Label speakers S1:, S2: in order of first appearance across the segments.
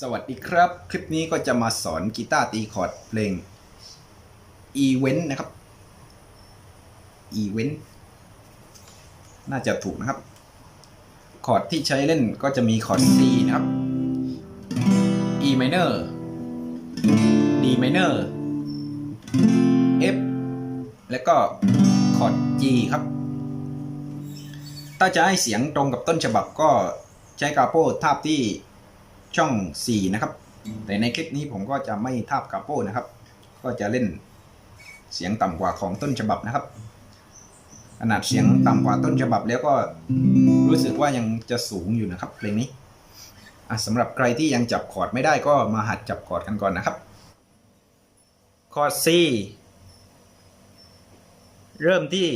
S1: สวัสดีครับ คลิปนี้ก็จะมาสอนกีตาร์ตีคอร์ดเพลง Event นะครับ Event น่าจะถูกนะครับ คอร์ดที่ใช้เล่นก็จะมีคอร์ด C นะครับ E minor D minor F แล้วก็คอร์ด G ครับ ถ้าจะให้เสียงตรงกับต้นฉบับก็ใช้กาโป้ทาบที่ ช่อง 4 นะครับ แต่ในคลิปนี้ผมก็จะไม่ทาบกาโป้นะครับ ก็จะเล่นเสียงต่ำกว่าของต้นฉบับนะครับ ขนาดเสียงต่ำกว่าต้นฉบับแล้วก็รู้สึกว่ายังจะสูงอยู่นะครับเพลงนี้สำหรับใครที่ยังจับคอร์ดไม่ได้ก็มาหัดจับคอร์ดกันก่อนนะครับคอร์ด C เริ่มที่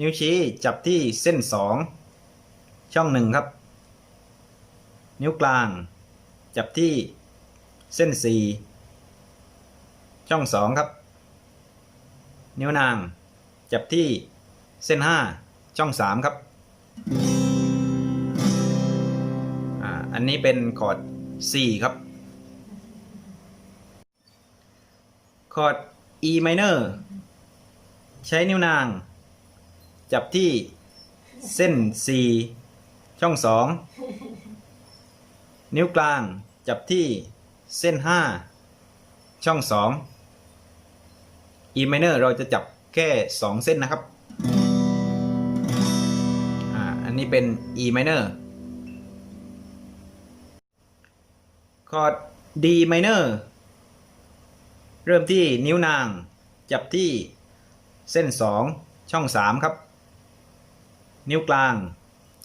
S1: นิ้วชี้จับที่เส้น 2 ช่องหนึ่งครับ นิ้วกลาง จับที่เส้น 4 ช่อง 2 ครับ นิ้วนาง จับที่เส้น 5 ช่อง 3 ครับ อันนี้เป็นคอร์ด C ครับ คอร์ด E minor ใช้นิ้วนาง จับที่เส้น 4 ช่อง 2 นิ้วกลาง จับที่เส้น 5 ช่อง 2 E minor เราจะจับแค่ 2 เส้นนะครับอ่าอันนี้เป็น E minor คอร์ด D minor เริ่มที่นิ้วนาง จับที่เส้น 2 ช่อง 3 ครับ นิ้วกลาง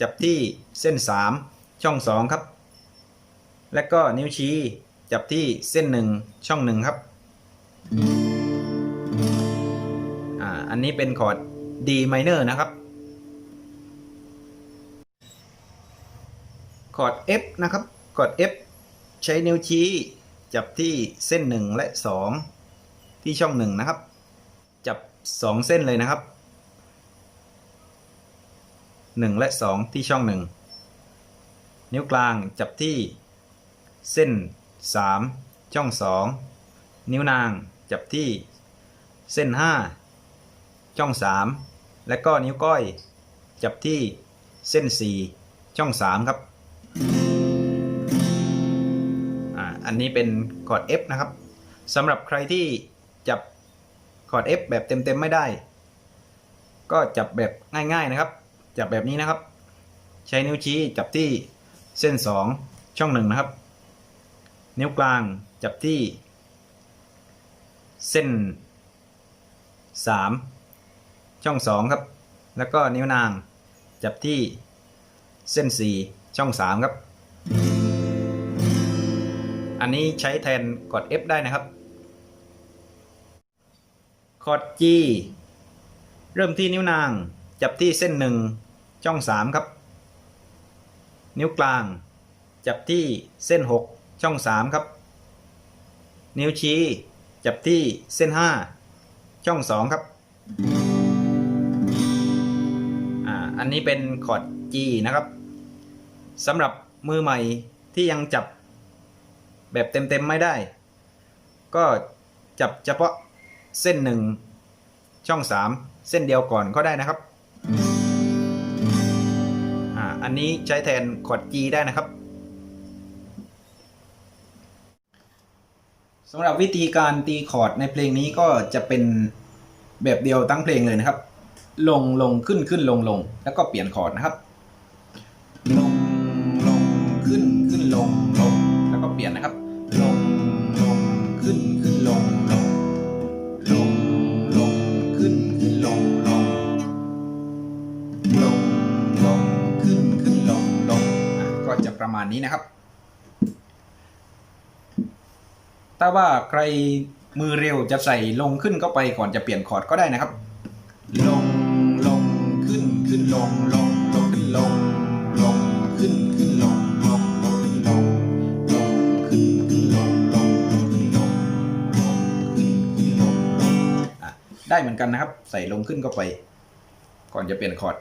S1: จับที่เส้น 3 ช่อง 2 ครับ และก็นิ้วชี้จับที่เส้น1ช่อง1ครับอ่าอันนี้เป็นคอร์ด D minor นะครับ คอร์ด F นะครับ คอร์ด F ใช้นิ้วชี้จับที่เส้น1และ2ที่ช่อง1นะครับ จับ2เส้นเลยนะครับ1และ2ที่ช่อง1นิ้วกลางจับที่ เส้น 3 ช่อง 2 นิ้วนางจับที่ เส้น 5 ช่อง 3 และก็นิ้วก้อย จับที่เส้น 4 ช่อง 3 ครับ อันนี้เป็นคอร์ด F นะครับสำหรับใครที่จับคอร์ด F แบบเต็มๆไม่ได้ ก็จับแบบง่ายๆนะครับ จับแบบนี้นะครับ ใช้นิ้วชี้จับที่เส้น 2 ช่อง 1 นะครับ นิ้วกลางจับที่ เส้น 3 ช่อง 2 ครับ แล้วก็นิ้วนางจับที่เส้น 4 ช่อง 3 ครับ อันนี้ใช้แทนกด F ได้นะครับคอร์ด G เริ่มที่นิ้วนางจับที่เส้น 1 ช่อง 3 ครับ นิ้วกลางจับที่เส้น 6 ช่อง 3 ครับ นิ้วชี้ จับที่เส้น 5 ช่อง 2 ครับอ่าอันนี้เป็นคอร์ด G นะครับสำหรับมือใหม่ที่ยังจับแบบเต็มๆไม่ได้ ก็จับเฉพาะเส้นหนึ่งช่อง 3 เส้นเดียวก่อนก็ได้นะครับอ่าอันนี้ใช้แทนคอร์ด G ได้นะครับ สำหรับวิธีการตีคอร์ดในเพลงนี้ก็จะเป็นแบบเดียวทั้งเพลงเลยนะครับ ลงลงขึ้นขึ้นลงลงแล้วก็เปลี่ยนคอร์ดนะครับ ลงลงขึ้นขึ้นลงลงแล้วก็เปลี่ยนนะครับ ลงลงขึ้นขึ้นลงลงลงลงขึ้นขึ้นลงลงลงลงขึ้นขึ้นลงลงก็จะประมาณนี้นะครับ ถ้าว่าใครมือเร็วจะใส่ลงขึ้นเข้าไปก่อนจะเปลี่ยนคอร์ดก็ได้นะครับ ลงลงขึ้นขึ้นลงลงลงขึ้นลงลงขึ้นขึ้นลงลงลงขึ้นลงลงขึ้นขึ้นลงลงลงขึ้นลงลงขึ้นขึ้นลงลงอะได้เหมือนกันนะครับ ใส่ลงขึ้นเข้าไป ก่อนจะเปลี่ยนคอร์ด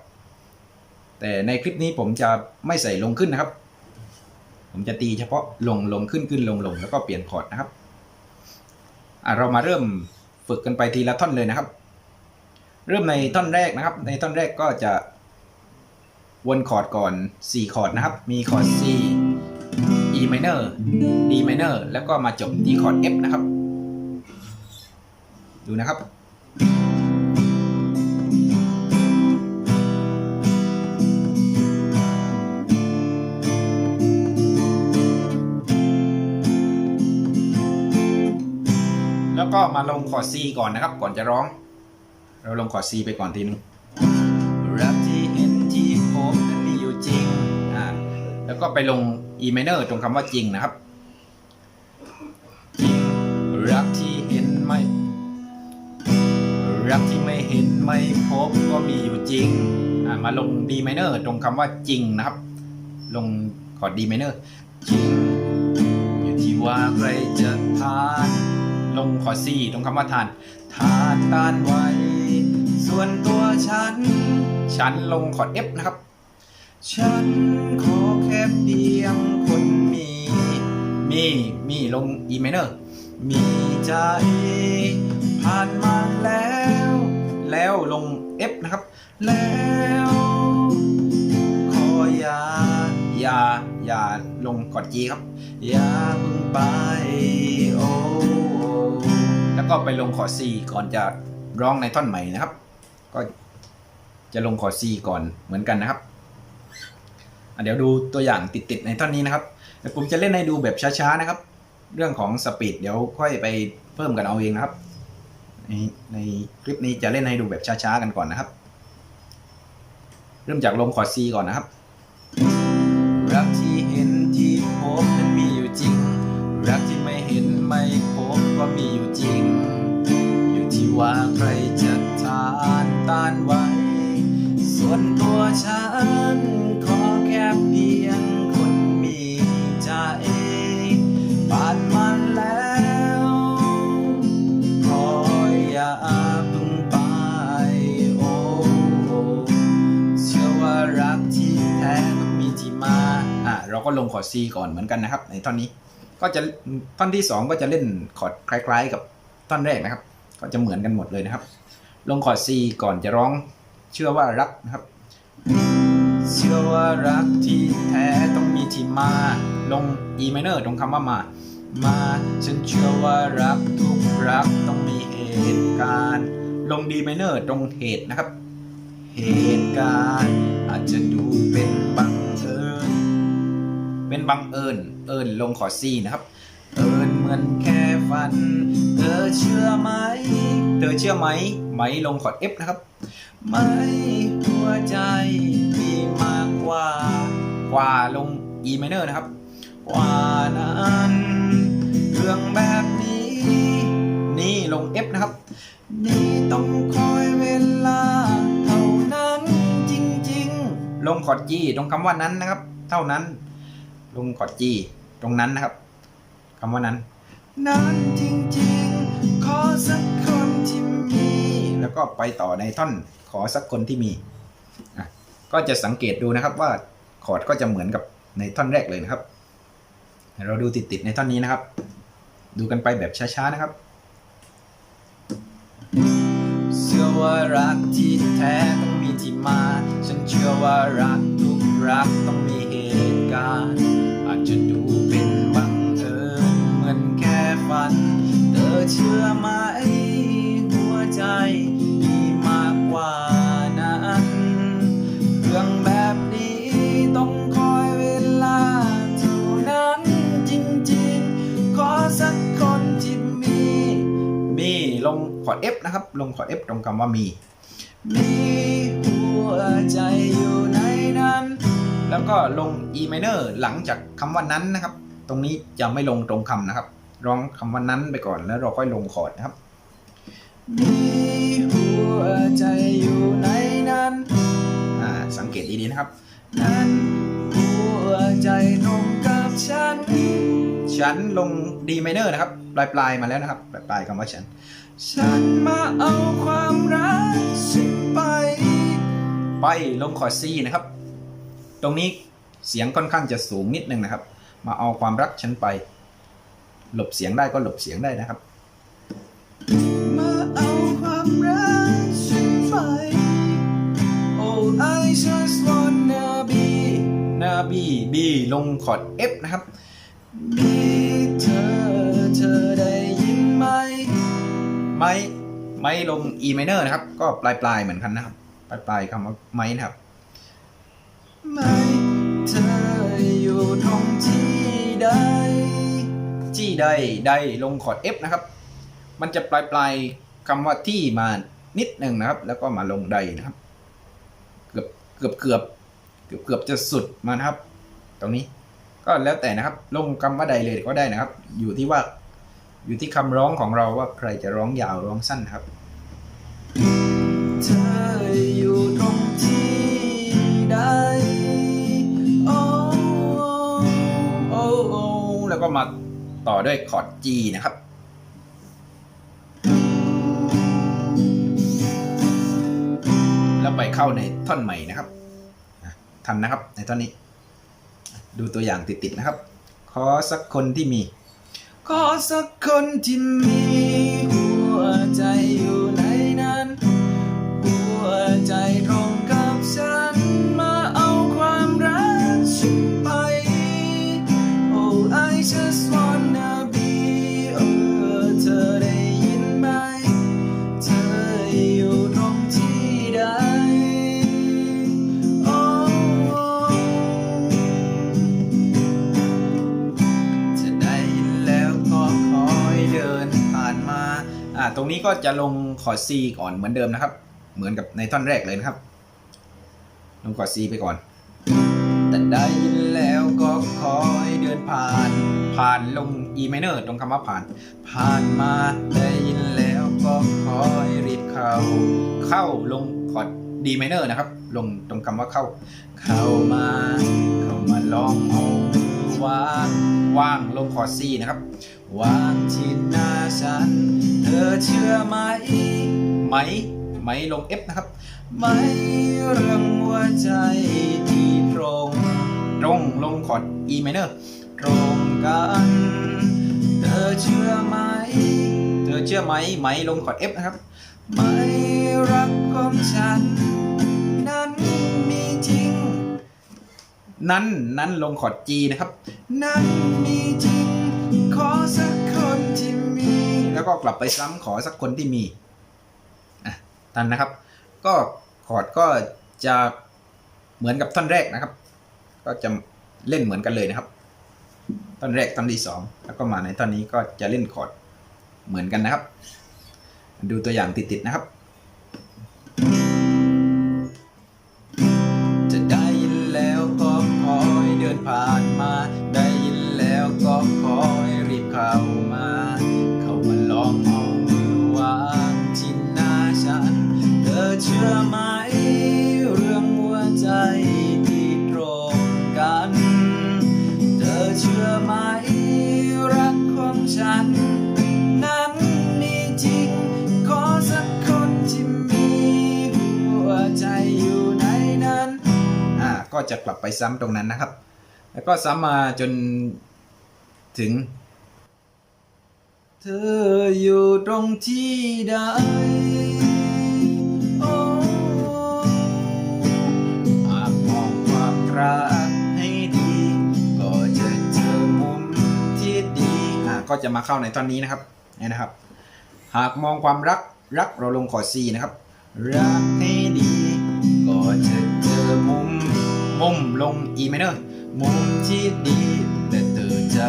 S1: แต่ในคลิปนี้ผมจะไม่ใส่ลงขึ้นนะครับ ผมจะตีเฉพาะลงลงขึ้นขึ้นลงลงแล้วก็เปลี่ยนคอร์ดนะครับ เรามาเริ่มฝึกกันไปทีละท่อนเลยนะครับ เริ่มในท่อนแรกนะครับ ในท่อนแรกก็จะวนคอร์ดก่อน 4 คอร์ดนะครับ มีคอร์ด C E minor D minor แล้วก็มาจบที่คอร์ด F นะครับ ดูนะครับ ก็มาลงคอร์ด C ก่อนนะครับ ก่อนจะร้อง เราลงคอร์ด C ไปก่อนทีนึงรักที่เห็นที่พบนั้นมีอยู่จริงอ่าแล้วก็ไปลง E minor ตรงคำว่าจริงนะครับจริงรักที่เห็นไม่ รักที่ไม่เห็นไม่พบก็มีอยู่จริงอ่ามาลง D minor ตรงคำว่าจริงนะครับ ลงคอร์ด D minor จริงอยู่ที่ว่าใครจะทาน ลงคอร์ด C ตรงคำว่าทาน ทานต้านไว้ ส่วนตัวฉัน ฉันลงคอร์ด F นะครับ ฉันขอแค่เพียงคนมี มีมีลง E minor มีใจ ผ่านมาแล้ว แล้วลง F นะครับ แล้วขออย่าอย่าอย่าลงกอด G ครับ อย่าเพิ่งไปโอ้ แล้วก็ไปลงคอด C ก่อนจะร้องในท่อนใหม่นะครับ ก็จะลงคอด C ก่อนเหมือนกันนะครับเดี๋ยวดูตัวอย่างติดๆในท่อนนี้นะครับเดี๋ยวผมจะเล่นให้ดูแบบช้าๆนะครับ เรื่องของสปีดเดี๋ยวค่อยไปเพิ่มกันเอาเองนะครับ ในในคลิปนี้จะเล่นให้ดูแบบช้าๆกันก่อนนะครับ เริ่มจากลงคอด C ก่อนนะครับ ต้านไว้ ส่วนตัวฉันขอแค่เพียงคนมีใจผ่านมันแล้วขออย่าเพึ่งไปโอ้เชื่อว่ารักที่แท้ต้องมีที่มาอะเราก็ลงคอร์ด C ก่อนเหมือนกันนะครับในท่อนนี้ก็จะท่อนที่ 2 ก็จะเล่นคอร์ดคล้าย ๆ กับท่อนแรกนะครับ ก็จะเหมือนกันหมดเลยนะครับ ลงคอร์ด C ก่อนจะร้อง เชื่อว่ารักนะครับ เชื่อว่ารักที่แท้ต้องมีที่มา ลง E minor ตรงคำว่ามา มา ฉันเชื่อว่ารักทุกรักต้องมีเหตุการณ์ ลง D minor ตรงเหตุนะครับ เหตุการณ์อาจจะดูเป็นบังเอิญ เป็นบังเอิญ เอิญลงคอร์ด C นะครับ เอิญ มือนแค่ฝัน เธอเชื่อไหม เธอเชื่อไหม ไหมลงคอร์ด F นะครับ ไม่หัวใจมีมากกว่า กว่าลง E minor นะครับ กว่านั้นเรื่องแบบนี้ นี่ลง F นะครับ นี่ต้องคอยเวลา เท่านั้นจริงๆ ลงคอร์ด G ตรงคำว่านั้นนะครับ เท่านั้น ลงคอร์ด G ตรงนั้นนะครับคำว่านั้น นั้นจริงๆ ขอสักคนที่มี แล้วก็ไปต่อในท่อนขอสักคนที่มีอะก็จะสังเกตดูนะครับว่าคอร์ดก็จะเหมือนกับในท่อนแรกเลยนะครับ เราดูติดๆในท่อนนี้นะครับ ดูกันไปแบบช้าๆนะครับเชื่อว่ารักที่แท้ต้องมีที่มา ฉันเชื่อว่ารักทุกรักต้องมีเหตุการณ์ อาจจะดู ฝัน เธอเชื่อไหมหัวใจมีมากกว่านั้นเรื่องแบบนี้ต้องคอยเวลาเท่านั้นจริงๆ ขอสักคนที่มี มีลงคอร์ด F นะครับ ลงคอร์ด F ตรงคำว่ามี มีหัวใจอยู่ในนั้น แล้วก็ลง E minor หลังจากคำว่านั้นนะครับ ตรงนี้จะไม่ลงตรงคำนะครับ ร้องคำว่านั้นไปก่อนแล้วเราค่อยลงคอร์ดนะครับ มีหัวใจอยู่ในนั้น อ่า สังเกตดีๆนะครับ นั้นหัวใจนงกับฉัน ฉันลง D minor นะครับ ปลายปลายๆมาแล้วนะครับ ปลายปลายๆคำว่าฉัน ฉันมาเอาความรักฉันไป ไปลงคอร์ด C นะครับ ตรงนี้เสียงค่อนข้างจะสูงนิดนึงนะครับ มาเอาความรักฉันไป หลบเสียงได้ก็หลบเสียงได้นะครับ
S2: มาเอาความรักฉันไป Oh I just wanna be
S1: หน้าบีบีลงคอร์ด F นะครับ
S2: มีเธอเธอได้ยินไหม
S1: ไม้ไม้ลง E minor นะครับ ก็ปลายปลายๆเหมือนกันนะครับ ปลายปลายๆคำว่าไม้นะครับ
S2: ไม่เธออยู่ตรงที่ใด
S1: จี้ได้ได้ลงคอร์ด F นะครับ มันจะปลายปลายๆคำว่าที่มานิดหนึ่งนะครับ แล้วก็มาลงใดนะครับ เกือบเกือบเกือบเกือบเกือบจะสุดมานะครับ ตรงนี้ก็แล้วแต่นะครับ ลงคำว่าใดเลยก็ได้นะครับ อยู่ที่ว่าอยู่ที่คำร้องของเราว่าใครจะร้องยาวร้องสั้นนะครับ
S2: เธออยู่ตรงที่ใดโอ้
S1: โอ้โอ้แล้วก็มา ต่อด้วยคอร์ด G นะครับ แล้วไปเข้าในท่อนใหม่นะครับทันนะครับในท่อนนี้ ดูตัวอย่างติดๆนะครับ ขอสักคนที่มี
S2: ขอสักคนที่มี ตรงนี้ก็จะล
S1: งคอร์ด C ก่อนเหมือนเดิมนะครับ เหมือนกับในท่อนแรกเลยนะครับ ลงคอร์ด C ไปก่อน
S2: แต่ได้ยินแล้วก็คอยเดินผ่าน
S1: ผ่านลง E minor ตรงคำว่าผ่าน
S2: ผ่านมาได้ยินแล้วก็คอยรีบเข้า
S1: เข้าลงคอร์ด D minor นะครับ ลงตรงคำว่าเข้า
S2: เข้ามา เข้ามาลองเอามือวาง
S1: ว่างลงคอร์ด C นะครับ
S2: วางที่หน้าฉัน เธอเชื่อไหม
S1: ไหมไหมลง F นะครับ
S2: ไหม่เรื่องหัวใจที่ตรง
S1: ตรงลงคอร์ด E minor
S2: ตรงกัน เธอเชื่อไหม
S1: เธอเชื่อไหมไหมลงคอร์ด F นะครับ
S2: ไม่รักของฉัน นั้นมีจริง
S1: นั้นนั้นลงคอร์ด G นะครับ
S2: นั้นมีจริง ขอสักคนที่มี
S1: แล้วก็กลับไปซ้ำขอสักคนที่มีอะทันนะครับ ก็คอดก็จะเหมือนกับท่อนแรกนะครับ ก็จะเล่นเหมือนกันเลยนะครับท่อนแรกท่อนที่สองแล้วก็มาในท่อนนี้ก็จะเล่นคอร์ดเหมือนกันนะครับ ดูตัวอย่างติดๆนะครับ
S2: ก็จะ
S1: กลับไปซ้ำตรงนั้นนะครับ แล้วก็ซ้ำมาจนถึง
S2: เธออยู่ตรงที่ใดถ้ากมองความรักให้ดีก็จะเจอมุมที่ดี
S1: อ่าก็จะมาเข้าในตอนนี้นะครับนี่นะครับ หากมองความรักรักเราลงคอร์ด C นะครับ
S2: รักให้ดี มุม
S1: ลง E minor
S2: มุมที่ดีและเธอจะ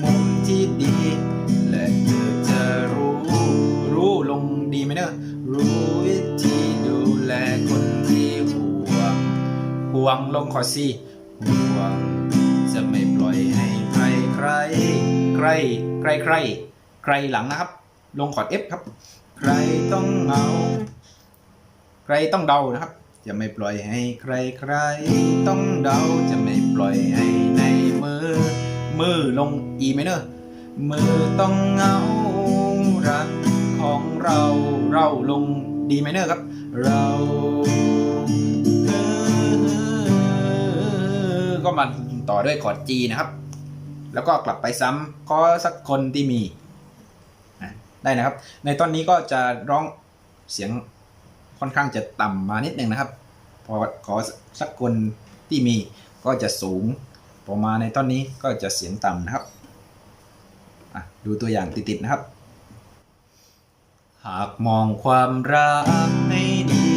S2: มุมที่ดี และเธอจะรู้
S1: รู้ลง D minor
S2: รู้วิธีดูแลคนที่ห่วง
S1: ห่วงลงคอร์ด C
S2: ห่วง จะไม่ปล่อยให้ใครใคร
S1: ใครใครใครใครหลังนะครับ ลงคอร์ด F ครับ
S2: ใครต้องเงา
S1: ใครต้องเดานะครับ จะไม่ปล่อยให้ใครใครต้องเดา
S2: จะไม่ปล่อยให้ในมือ
S1: มือลง E minor
S2: มือต้องเหงารักของเรา
S1: เราลง D minor ครับ
S2: เรา
S1: ก็มาต่อด้วยคอร์ด G นะครับ แล้วก็กลับไปซ้ำก็สักคนที่มี ได้นะครับ ในตอนนี้ก็จะร้องเสียง ค่อนข้างจะต่ำมานิดหนึ่งนะครับ พอขอสักคนที่มีก็จะสูงพอมาในตอนนี้ก็จะเสียงต่ำนะครับดูตัวอย่างติดๆนะครับ
S2: หากมองความรักให้ดี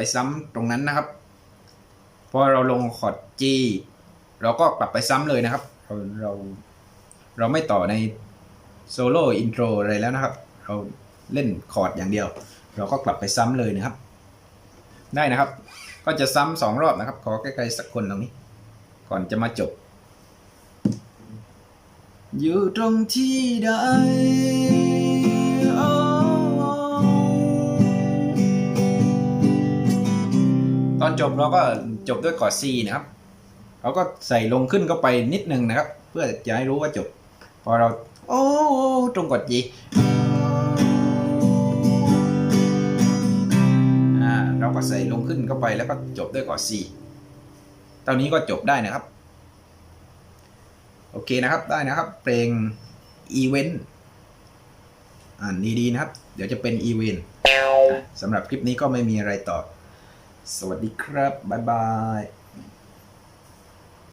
S2: ไป
S1: ซ้ำตรงนั้นนะครับ พอเราลงคอร์ด G เราก็กลับไปซ้ำเลยนะครับ เราเราเราไม่ต่อในโซโล่อินโทรอะไรแล้วนะครับ เราเล่นคอร์ดอย่างเดียว เราก็กลับไปซ้ำเลยนะครับ ได้นะครับ ก็จะซ้ำสองรอบนะครับ ขอใกล้ๆสักคนตรงนี้ ก่อนจะมาจบ
S2: อยู่ตรงที่ใด อ
S1: นจบเราก็จบด้วยคอด C นะครับเราก็ใส่ลงขึ้นเข้าไปนิดนึงนะครับ เพื่อจะให้รู้ว่าจบ พอเรา โอ้ตรงกด G อ่าเราก็ใส่ลงขึ้นเข้าไปแล้วก็จบด้วยคอด C ตอนนี้ก็จบได้นะครับ โอเคนะครับได้นะครับ เพลงอีเวนต์อ่านดีๆนะครับ เดี๋ยวจะเป็นอีเวนต์สำหรับคลิปนี้ก็ไม่มีอะไรต่อ สวัสดีครับ บ๊ายบาย